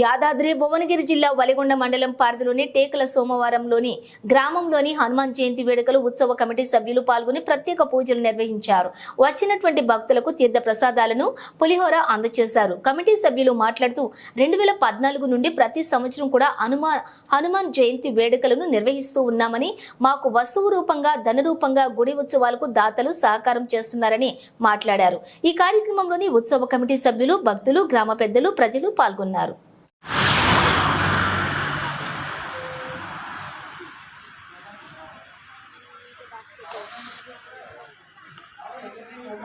యాదాద్రి భువనగిరి జిల్లా వలిగొండ మండలం పరిధిలోని టేకల సోమవారంలోని గ్రామంలోని హనుమాన్ జయంతి వేడుకలు ఉత్సవ కమిటీ సభ్యులు పాల్గొని ప్రత్యేక పూజలు నిర్వహించారు. వచ్చినటువంటి భక్తులకు తీర్థ ప్రసాదాలను పులిహోర అందజేశారు కమిటీ సభ్యులు మాట్లాడుతూ రెండు వేల పద్నాలుగు నుండి ప్రతి సంవత్సరం కూడా హనుమాన్ హనుమాన్ జయంతి వేడుకలను నిర్వహిస్తూ ఉన్నామని మాకు వస్తువు రూపంగా ధన రూపంగా గుడి ఉత్సవాలకు దాతలు సహకారం చేస్తున్నారని మాట్లాడారు. ఈ కార్యక్రమంలోని ఉత్సవ కమిటీ సభ్యులు భక్తులు గ్రామ పెద్దలు ప్రజలు పాల్గొన్నారు.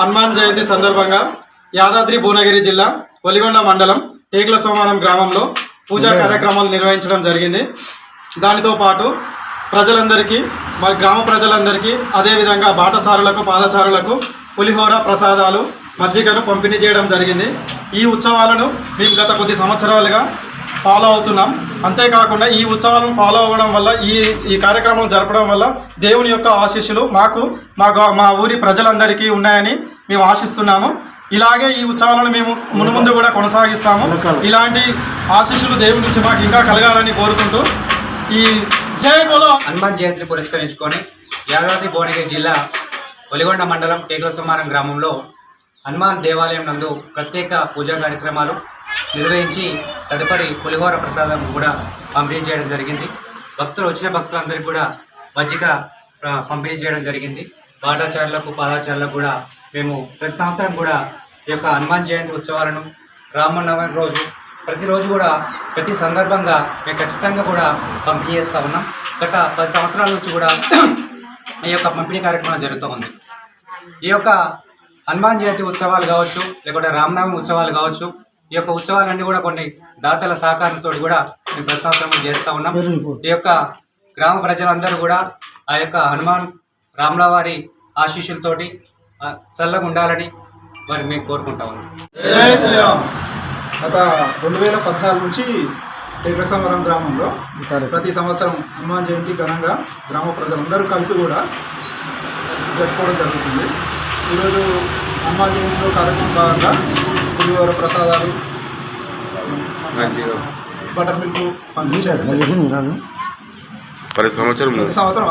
హనుమాన్. జయంతి సందర్భంగా యాదాద్రి భువనగిరి జిల్లా ఒలిగొండ మండలం టేకుల సోమానం గ్రామంలో పూజా కార్యక్రమాలు నిర్వహించడం జరిగింది. దానితో పాటు ప్రజలందరికీ మరి గ్రామ ప్రజలందరికీ అదేవిధంగా బాటసారులకు పాదచారులకు పులిహోర ప్రసాదాలు మజ్జిగను పంపిణీ చేయడం జరిగింది. ఈ ఉత్సవాలను మేము గత కొద్ది సంవత్సరాలుగా ఫాలో అవుతున్నాం. అంతేకాకుండా ఈ ఉత్సవాలను ఫాలో అవ్వడం వల్ల ఈ ఈ కార్యక్రమం జరపడం వల్ల దేవుని యొక్క ఆశీస్సులు మాకు మా మా ఊరి ప్రజలందరికీ ఉన్నాయని మేము ఆశిస్తున్నాము. ఇలాగే ఈ ఉత్సవాలను మేము మునుముందు కూడా కొనసాగిస్తాము. ఇలాంటి ఆశీస్సులు దేవుని నుంచి మాకు ఇంకా కలగాలని కోరుకుంటూ ఈ జయ బోలో. హనుమాన్ జయంతిని పురస్కరించుకొని యాదాద్రి భువనగిరి జిల్లా ఒలిగొండ మండలం కేకలసుమారం గ్రామంలో హనుమాన్ దేవాలయం నందు ప్రత్యేక పూజా కార్యక్రమాలు నిర్వహించి తదుపరి పులిహోర ప్రసాదం కూడా పంపిణీ చేయడం జరిగింది. భక్తులు వచ్చిన భక్తులందరికీ కూడా మజ్జిగ పంపిణీ చేయడం జరిగింది. పాఠాచారులకు పాదాచారులకు కూడా మేము ప్రతి సంవత్సరం కూడా ఈ యొక్క హనుమాన్ జయంతి ఉత్సవాలను రామనవమి రోజు ప్రతిరోజు కూడా ప్రతి సందర్భంగా మేము ఖచ్చితంగా కూడా పంపిణీ చేస్తూ ఉన్నాం. గత పది సంవత్సరాల నుంచి కూడా ఈ యొక్క పంపిణీ కార్యక్రమం జరుగుతూ ఉంది. ఈ యొక్క హనుమాన్ జయంతి ఉత్సవాలు కావచ్చు లేకుంటే రామనవమి ఉత్సవాలు కావచ్చు ఈ యొక్క ఉత్సవాలన్నీ కూడా కొన్ని దాతల సహకారంతో కూడా మేము ప్రతి సంవత్సరం చేస్తూ ఉన్నాం. ఈ యొక్క గ్రామ ప్రజలందరూ కూడా ఆ యొక్క హనుమాన్ రామ్లవారి ఆశీస్సులతోటి చల్లగా ఉండాలని మరి మేము కోరుకుంటా ఉన్నాం. గత రెండు వేల పద్నాలుగు నుంచి టేకసమరం గ్రామంలో ప్రతి సంవత్సరం హనుమాన్ జయంతి ఘనంగా గ్రామ ప్రజలందరూ కలిపి కూడా జరుపుకోవడం జరుగుతుంది. ఈరోజు హనుమాన్ జయంతిలో కార్యక్రమం భాగంగా పులిహోర ప్రసాదాలు బటర్ మిల్క్ పంపించారు ప్రతి సంవత్సరం ప్రతి సంవత్సరం